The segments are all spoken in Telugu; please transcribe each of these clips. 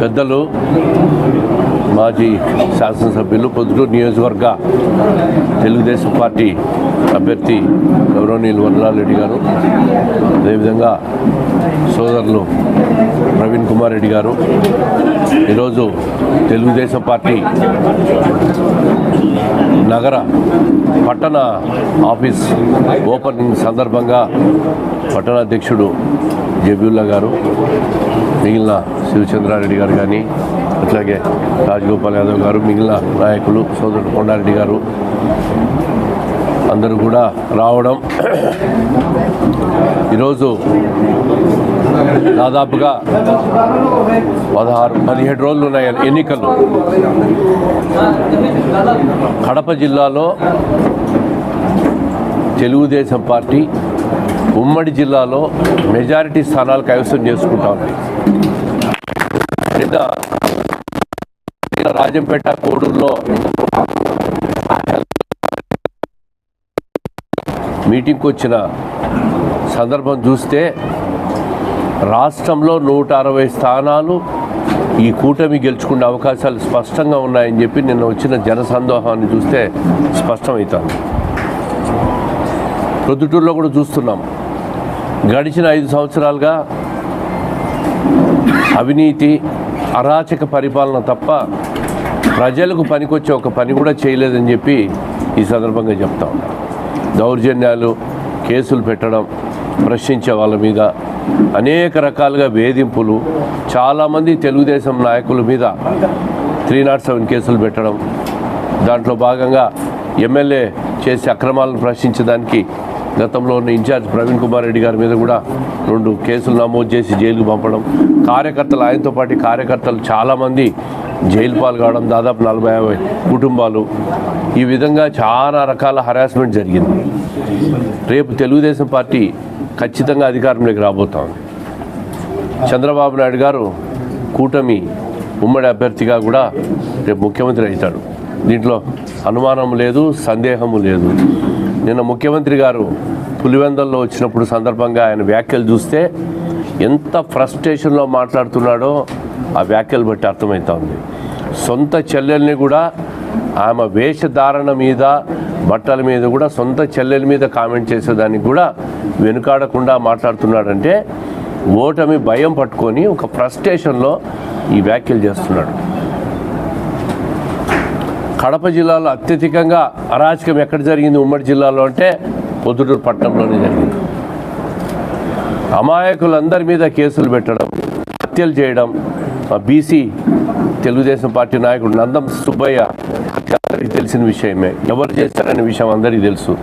పెద్దలు మాజీ శాసనసభ్యులు పొద్దుటూరు నియోజకవర్గ తెలుగుదేశం పార్టీ అభ్యర్థి గౌరవనీయులు వరలారెడ్డి గారు అదేవిధంగా సోదరులు ప్రవీణ్ కుమార్ రెడ్డి గారు. ఈరోజు తెలుగుదేశం పార్టీ నగర పట్టణ ఆఫీస్ ఓపెనింగ్ సందర్భంగా పట్టణాధ్యక్షుడు జబీల్లా గారు మిగిలిన శివచంద్రారెడ్డి గారు కానీ అట్లాగే రాజగోపాల్ యాదవ్ గారు మిగిలిన నాయకులు సోదరుడు కొండారెడ్డి గారు అందరూ కూడా రావడం. ఈరోజు దాదాపుగా పదహారు పదిహేడు రోజులు ఉన్నాయి ఎన్నికలు. కడప జిల్లాలో తెలుగుదేశం పార్టీ ఉమ్మడి జిల్లాలో మెజారిటీ స్థానాలు కైవసం చేసుకుంటా ఉంది. నిన్న రాజంపేట కోడూరులో మీటింగ్కి వచ్చిన సందర్భం చూస్తే రాష్ట్రంలో నూట అరవై స్థానాలు ఈ కూటమి గెలుచుకునే అవకాశాలు స్పష్టంగా ఉన్నాయని చెప్పి నిన్న వచ్చిన జనసందోహాన్ని చూస్తే స్పష్టమవుతాను ప్రొద్దుటూరులో కూడా చూస్తున్నాం. గడిచిన ఐదు సంవత్సరాలుగా అవినీతి అరాచక పరిపాలన తప్ప ప్రజలకు పనికొచ్చే ఒక పని కూడా చేయలేదని చెప్పి ఈ సందర్భంగా చెప్తా ఉన్నాను దౌర్జన్యాలు కేసులు పెట్టడం ప్రశ్నించే వాళ్ళ మీద అనేక రకాలుగా వేధింపులు చాలామంది తెలుగుదేశం నాయకుల మీద త్రీ నాట్ సెవెన్ కేసులు పెట్టడం దాంట్లో భాగంగా ఎమ్మెల్యే చేసే అక్రమాలను ప్రశ్నించడానికి గతంలో ఉన్న ఇన్ఛార్జ్ ప్రవీణ్ కుమార్ రెడ్డి గారి మీద కూడా రెండు కేసులు నమోదు చేసి జైలుకు పంపడం కార్యకర్తలు ఆయనతో పాటు కార్యకర్తలు చాలామంది జైలు పాలు కావడం దాదాపు నలభై యాభై కుటుంబాలు. ఈ విధంగా చాలా రకాల హరాస్మెంట్ జరిగింది. రేపు తెలుగుదేశం పార్టీ ఖచ్చితంగా అధికారంలోకి రాబోతాం చంద్రబాబు నాయుడు గారు కూటమి ఉమ్మడి అభ్యర్థిగా కూడా రేపు ముఖ్యమంత్రి అవుతాడు. దీంట్లో అనుమానం లేదు సందేహము లేదు. నిన్న ముఖ్యమంత్రి గారు పులివెందల్లో వచ్చినప్పుడు సందర్భంగా ఆయన వ్యాఖ్యలు చూస్తే ఎంత ఫ్రస్ట్రేషన్లో మాట్లాడుతున్నాడో ఆ వ్యాఖ్యలు బట్టి అర్థమవుతా ఉంది. సొంత చెల్లెల్ని కూడా ఆమె వేషధారణ మీద బట్టల మీద కూడా సొంత చెల్లెల మీద కామెంట్ చేసేదానికి కూడా వెనుకాడకుండా మాట్లాడుతున్నాడంటే ఓటమి భయం పట్టుకొని ఒక ఫ్రస్ట్రేషన్లో ఈ వ్యాఖ్యలు చేస్తున్నాడు. కడప జిల్లాలో అత్యధికంగా అరాచకం ఎక్కడ జరిగింది? ఉమ్మడి జిల్లాలో అంటే పొద్దుటూరు పట్టణంలోనే జరిగింది. అమాయకులందరి మీద కేసులు పెట్టడం హత్యలు చేయడం బీసీ తెలుగుదేశం పార్టీ నాయకుడు నందం సుబ్బయ్య హత్య అందరికీ తెలిసిన విషయమే. ఎవరు చేశారనే విషయం అందరికీ తెలుసు.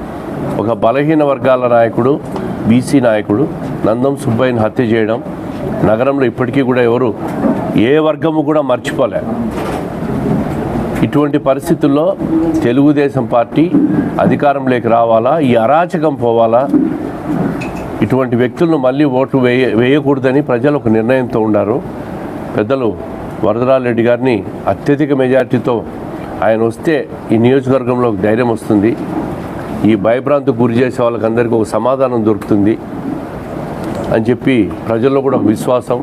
ఒక బలహీన వర్గాల నాయకుడు బీసీ నాయకుడు నందం సుబ్బయ్యని హత్య చేయడం నగరంలో ఇప్పటికీ కూడా ఎవరు ఏ వర్గము కూడా మర్చిపోలే. ఇటువంటి పరిస్థితుల్లో తెలుగుదేశం పార్టీ అధికారంలోకి రావాలా? ఈ అరాచకం పోవాలా? ఇటువంటి వ్యక్తులను మళ్ళీ ఓట్లు వేయ వేయకూడదని ప్రజలు ఒక నిర్ణయంతో ఉన్నారు పెద్దలు వరదరాజరెడ్డి గారిని అత్యధిక మెజార్టీతో ఆయన వస్తే ఈ నియోజకవర్గంలో ధైర్యం వస్తుంది. ఈ భయభ్రాంతికి గురి చేసే వాళ్ళకందరికీ ఒక సమాధానం దొరుకుతుంది అని చెప్పి ప్రజల్లో కూడా ఒక విశ్వాసం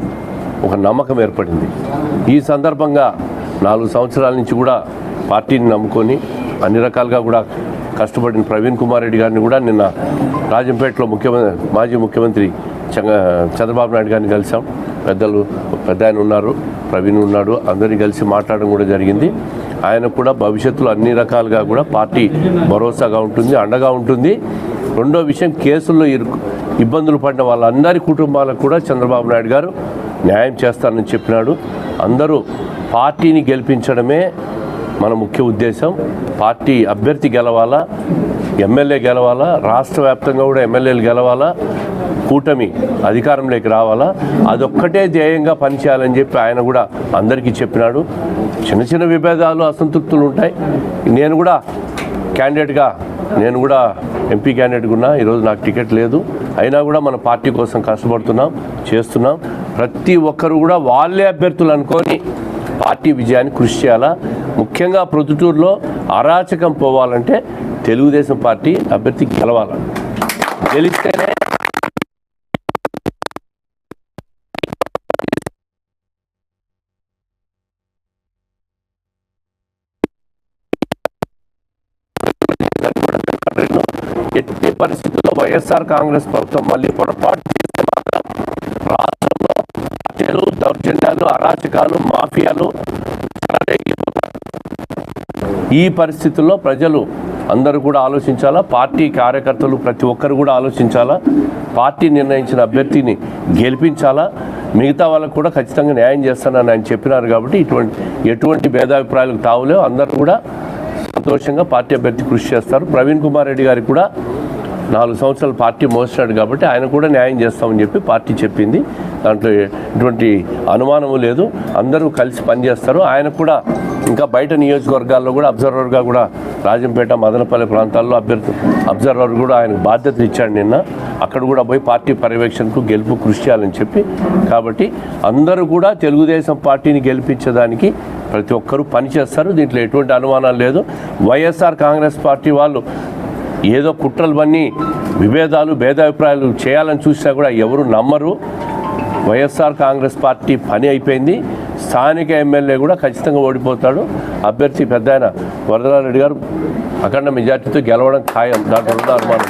ఒక నమ్మకం ఏర్పడింది. ఈ సందర్భంగా నాలుగు సంవత్సరాల నుంచి కూడా పార్టీని నమ్ముకొని అన్ని రకాలుగా కూడా కష్టపడిన ప్రవీణ్ కుమార్ రెడ్డి గారిని కూడా నిన్న రాజంపేటలో ముఖ్యమంత్రి మాజీ ముఖ్యమంత్రి చంద్రబాబు నాయుడు గారిని కలిసాం. పెద్దలు పెద్ద ఆయన ఉన్నారు ప్రవీణ్ ఉన్నాడు అందరినీ కలిసి మాట్లాడడం కూడా జరిగింది. ఆయన కూడా భవిష్యత్తులో అన్ని రకాలుగా కూడా పార్టీ భరోసాగా ఉంటుంది అండగా ఉంటుంది. రెండో విషయం కేసుల్లో ఇరుకు ఇబ్బందులు పడిన వాళ్ళందరి కుటుంబాలకు కూడా చంద్రబాబు నాయుడు గారు న్యాయం చేస్తానని చెప్పినాడు. అందరూ పార్టీని గెలిపించడమే మన ముఖ్య ఉద్దేశం. పార్టీ అభ్యర్థి గెలవాలా ఎమ్మెల్యే గెలవాలా రాష్ట్ర వ్యాప్తంగా కూడా ఎమ్మెల్యేలు గెలవాలా కూటమి అధికారంలోకి రావాలా? అదొక్కటే ధ్యేయంగా పనిచేయాలని చెప్పి ఆయన కూడా అందరికీ చెప్పినాడు. చిన్న చిన్న విభేదాలు అసంతృప్తులు ఉంటాయి. నేను కూడా క్యాండిడేట్గా నేను కూడా ఎంపీ క్యాండిడేట్గా ఉన్నా. ఈరోజు నాకు టికెట్ లేదు. అయినా కూడా మన పార్టీ కోసం కష్టపడుతున్నాం చేస్తున్నాం. ప్రతి ఒక్కరు కూడా వాళ్ళే అభ్యర్థులు అనుకొని పార్టీ విజయాన్ని కృషి చేయాలా? ముఖ్యంగా ప్రొద్దుటూరులో అరాచకం పోవాలంటే తెలుగుదేశం పార్టీ అభ్యర్థి గెలవాలి? గెలిస్తేనే వైఎస్ఆర్ కాంగ్రెస్ ప్రభుత్వం మళ్ళీ పొరపాటు చేస్తే మాత్రం రాష్ట్రంలో హత్యలు దౌర్జన్యాలు అరాచకాలు మాఫియాలు ఈ పరిస్థితుల్లో ప్రజలు అందరూ కూడా ఆలోచించాలా? పార్టీ కార్యకర్తలు ప్రతి ఒక్కరు కూడా ఆలోచించాలా? పార్టీ నిర్ణయించిన అభ్యర్థిని గెలిపించాలా? మిగతా వాళ్ళకు కూడా ఖచ్చితంగా న్యాయం చేస్తానని ఆయన చెప్పినారు కాబట్టి ఇటువంటి ఎటువంటి భేదాభిప్రాయాలకు తావులేవు. అందరూ కూడా సంతోషంగా పార్టీ అభ్యర్థి కృషి చేస్తారు. ప్రవీణ్ కుమార్ రెడ్డి గారికి కూడా నాలుగు సంవత్సరాలు పార్టీ మోసినాడు కాబట్టి ఆయన కూడా న్యాయం చేస్తామని చెప్పి పార్టీ చెప్పింది. దాంట్లో ఎటువంటి అనుమానము లేదు. అందరూ కలిసి పనిచేస్తారు. ఆయన కూడా ఇంకా బయట నియోజకవర్గాల్లో కూడా అబ్జర్వర్గా కూడా రాజంపేట మదనపల్లి ప్రాంతాల్లో అభ్యర్థి అబ్జర్వర్ కూడా ఆయనకు బాధ్యతలు ఇచ్చాడు నిన్న. అక్కడ కూడా పోయి పార్టీ పర్యవేక్షణకు గెలుపు కృషి చేయాలని చెప్పి. కాబట్టి అందరూ కూడా తెలుగుదేశం పార్టీని గెలిపించడానికి ప్రతి ఒక్కరూ పనిచేస్తారు దీంట్లో ఎటువంటి అనుమానాలు లేదు. వైఎస్ఆర్ కాంగ్రెస్ పార్టీ వాళ్ళు ఏదో కుట్రలు పన్ని విభేదాలు భేదాభిప్రాయాలు చేయాలని చూసినా కూడా ఎవరు నమ్మరు. వైఎస్ఆర్ కాంగ్రెస్ పార్టీ పని అయిపోయింది. స్థానిక ఎమ్మెల్యే కూడా ఖచ్చితంగా ఓడిపోతాడు. అభ్యర్థి పెద్ద ఆయన వరదరారెడ్డి గారు అఖండ మెజార్టీతో గెలవడం ఖాయం. దాంట్లో అనుమానం